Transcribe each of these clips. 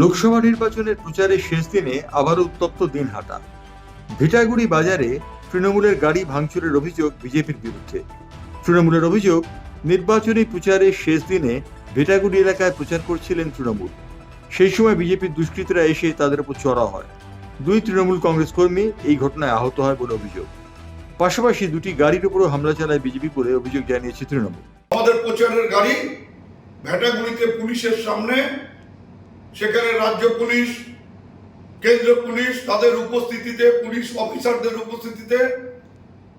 লোকসভা নির্বাচনের প্রচারের শেষ দিনে আবারও উত্তপ্ত দিন হাঁটা। ভিটাগুড়ি বাজারে তৃণমূলের গাড়ি ভাঙচুরের অভিযোগ বিজেপির বিরুদ্ধে। তৃণমূলের অভিযোগ, নির্বাচনী প্রচারের শেষ দিনে ভিটাগুড়ি এলাকায় প্রচার করছিলেন তৃণমূল। সেই সময় বিজেপির দুষ্কৃতীরা এসে তাদের উপর চড়া হয়। দুই তৃণমূল কংগ্রেস কর্মী এই ঘটনায় আহত হয় বলে অভিযোগ। পাশাপাশি দুটি গাড়ির উপরও হামলা চালায় বিজেপি বলে অভিযোগ জানিয়েছে তৃণমূল। আমাদের প্রচারের গাড়ি ভেটাগুড়িতে পুলিশের সামনে সেখানে রাজ্য পুলিশ, কেন্দ্র পুলিশ, তাদের উপস্থিতিতে, পুলিশ অফিসারদের উপস্থিতিতে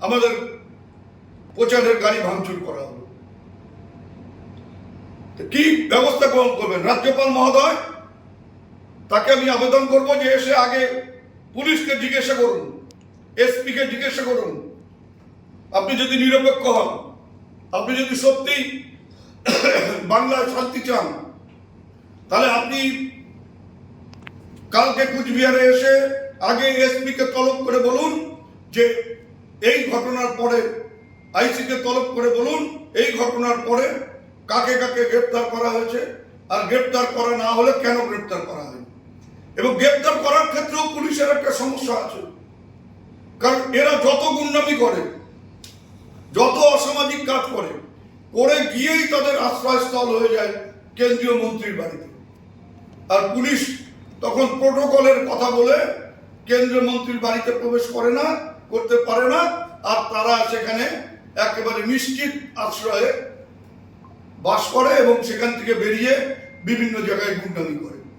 আমাদের প্রচারের গাড়ি ভাঙচুর করা হলো। কি ব্যবস্থা গ্রহণ করবেন? রাজ্যপাল মহোদয়, তাকে আমি আবেদন করব যে এসে আগে পুলিশকে জিজ্ঞাসা করুন, এসপিকে জিজ্ঞাসা করুন। আপনি যদি নিরপেক্ষ হন, আপনি যদি সত্যি বাংলায় শান্তি চান তাহলে আপনি কালকে কুচবিহারে এসে আগে এসপি কে তলব করে বলুন যে এই ঘটনার পরে আইসি কে তলব করে বলুন এই ঘটনার পরে কাকে কাকে গ্রেপ্তার করা হয়েছে আর গ্রেপ্তার করা না হলে কেন গ্রেপ্তার করা হয়নি। এবং গ্রেপ্তার করার ক্ষেত্রেও পুলিশের একটা সমস্যা আছে। কারণ এরা যত গুন্ডামি করে, যত অসামাজিক কাজ করে করে গিয়েই তাদের আশ্রয়স্থল হয়ে যায় কেন্দ্রীয় মন্ত্রীর বাড়িতে। আর পুলিশ তখন প্রোটোকলের কথা বলে কেন্দ্রীয় মন্ত্রীর বাড়িতে প্রবেশ করে না, করতে পারে না, আর তারা সেখানে একেবারে নিশ্চিত আশ্রয়ে বাস করে এবং সেখান থেকে বেরিয়ে বিভিন্ন জায়গায় গুন্ডামি করে।